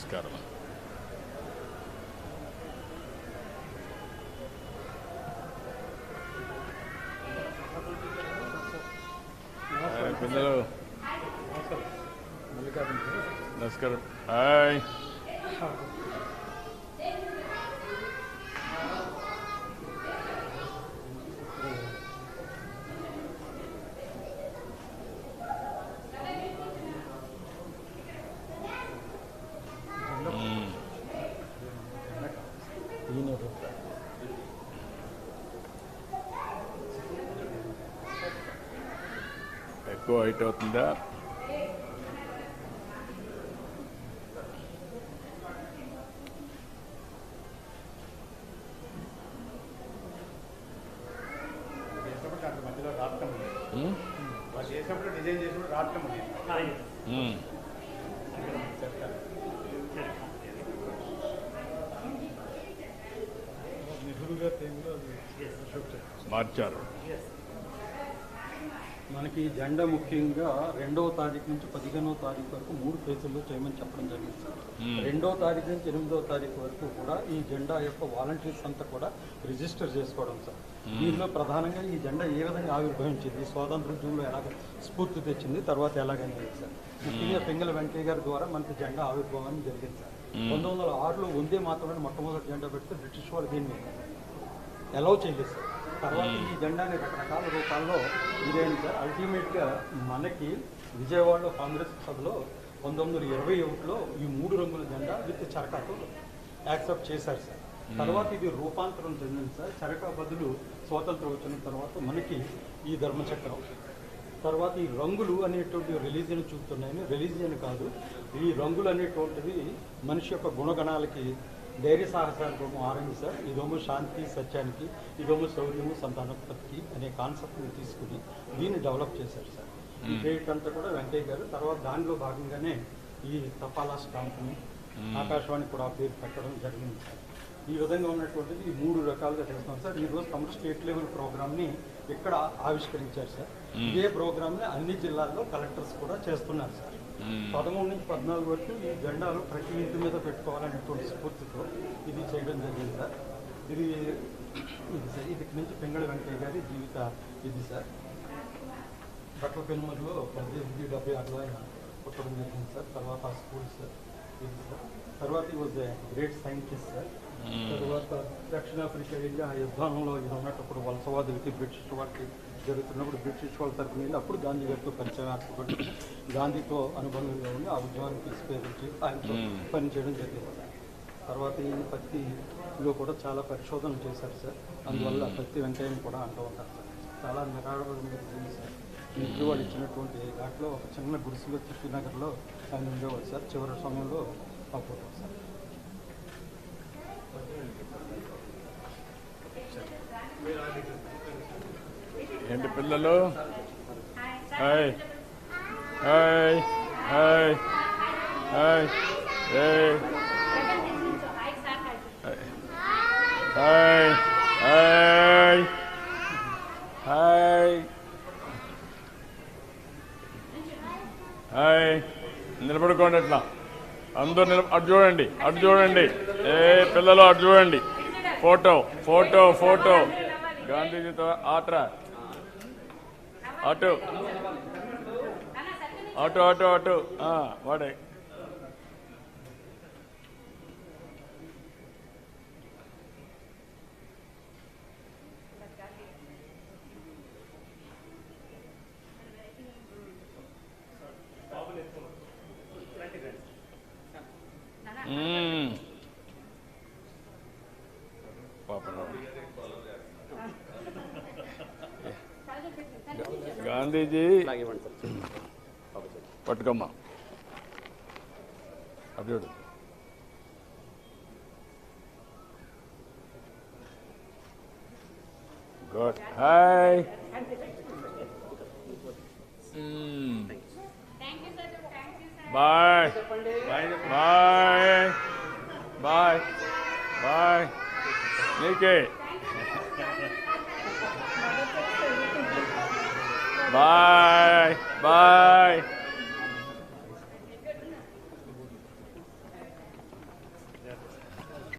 నమస్కారం హాయ్ పిల్లలు నమస్కారం హాయ్ ఎక్కువ హైట్ అవుతుందా? డిజైన్ చేసినప్పుడు రావటం చెప్తాను. మార్చారు. మనకి జెండా ముఖ్యంగా రెండవ తారీఖు నుంచి పదిహేనవ తారీఖు వరకు మూడు ఫేజుల్లో చేయమని చెప్పడం జరిగింది సార్. మ్మ్. రెండవ తారీఖు నుంచి ఎనిమిదవ తారీఖు వరకు కూడా ఈ జెండా యొక్క వాలంటీర్స్ అంతా కూడా రిజిస్టర్ చేసుకోవడం సార్. దీనిలో ప్రధానంగా ఈ జెండా ఏ విధంగా ఆవిర్భవించింది స్వాతంత్ర ఉద్యమంలో ఎలాగ స్ఫూర్తి తెచ్చింది తర్వాత ఎలాగైంది సార్. ముఖ్యంగా పింగళ వెంకయ్య గారి ద్వారా మనకి జెండా ఆవిర్భావం జరిగింది సార్. పంతొమ్మిది వందల ఆరులో వందే మాత్రమే మొట్టమొదటి జెండా పెడితే బ్రిటిష్ వాళ్ళు దీన్ని అలౌ చేయలేదు సార్. తర్వాత ఈ జెండాని రకరకాల రూపాల్లో ఇదేంటి సార్ అల్టిమేట్గా మనకి విజయవాడలో కాంగ్రెస్ సభలో పంతొమ్మిది వందల ఇరవై ఒకటిలో ఈ మూడు రంగుల జెండా విత్ చరకాతో యాక్సెప్ట్ చేశారు సార్. తర్వాత ఇది రూపాంతరం చెందింది సార్. చరకా బదులు స్వాతంత్రం వచ్చిన తర్వాత మనకి ఈ ధర్మచక్రం. తర్వాత ఈ రంగులు అనేటువంటి రిలీజియన్ చూపుతున్నాయని రిలీజియన్ కాదు ఈ రంగులు అనేటువంటివి మనిషి యొక్క గుణగణాలకి ధైర్య సార్. ఇదేమో శాంతి సత్యానికి ఇదేమో శౌర్యము సంతానోత్పత్తికి అనే కాన్సెప్ట్ని తీసుకుని దీన్ని డెవలప్ చేశారు సార్. ఈ డేట్ అంతా కూడా వెంకయ్య గారు. తర్వాత దానిలో భాగంగానే ఈ తపాలా స్టాంప్ని ఆకాశవాణి కూడా పేరు పెట్టడం జరిగింది సార్. ఈ విధంగా ఉన్నటువంటిది ఈ మూడు రకాలుగా చేస్తున్నాం సార్. ఈ రోజు తమరు స్టేట్ లెవెల్ ప్రోగ్రామ్ని ఇక్కడ ఆవిష్కరించారు సార్. ఇదే ప్రోగ్రామ్ని అన్ని జిల్లాల్లో కలెక్టర్స్ కూడా చేస్తున్నారు సార్. పదమూడు నుంచి పద్నాలుగు వరకు ఈ జెండాలు ప్రతి ఇంటి మీద పెట్టుకోవాలనేటువంటి స్ఫూర్తితో ఇది చేయడం జరిగింది సార్. ఇది ఇది సార్ ఇది నుంచి పింగళ వెంకయ్య గారి జీవిత ఇది సార్. బట్ల పెనుమల్లో పద్దెనిమిది డెబ్బై ఆరులో ఆయన పుట్టడం జరిగింది సార్. తర్వాత ఆ స్కూల్ సార్ ఇది సార్. తర్వాత ఈ వాజ్ గ్రేట్ సైంటిస్ట్ సార్. తర్వాత దక్షిణాఫ్రికా వెళ్ళి ఆ యుద్ధంలో ఇది ఉన్నప్పుడు వలసవాదులకి బ్రిటిష్ వాళ్ళకి జరుగుతున్నప్పుడు బ్రిటిష్ వాళ్ళ తరఫున వెళ్ళి అప్పుడు గాంధీ గారితో పరిచయం ఏర్పడి గాంధీతో అనుబంధంగా ఉండి ఆ ఉద్యమాన్ని తీసుకెళ్ళి ఆయనతో పనిచేయడం జరిగింది. తర్వాత ఈ పత్తిలో కూడా చాలా పరిశోధనలు చేశారు సార్. అందువల్ల పత్తి వెంకయ్యని కూడా అంటూ ఉంటారు సార్. చాలా జరిగింది సార్. ఇంట్లో వాళ్ళు ఇచ్చినటువంటి దాంట్లో ఒక చిన్న గుడిసెలో చిట్టి నగర్లో ఆయన ఉండేవాడు సార్. చివరి సమయంలో అప్పుడు సార్. పిల్లలు. Hi. Hi. Hi. Hi. Hi hi. Hi. Hi. Hi. నిలబడుకోండి అట్లా. అందరూ నిలబ అటు చూడండి అటు చూడండి. ఏ పిల్లలు అటు చూడండి. Photo photo photo. గాంధీజీతో ఆట్రా అటు అటు అటు అటు ఆ, వాడే. మ్మ్. గాంధీజీ. పట్టుకమ్మా. అటు good. Hi. Bye. Bye. Bye. Bye. నీకే. Bye. Bye.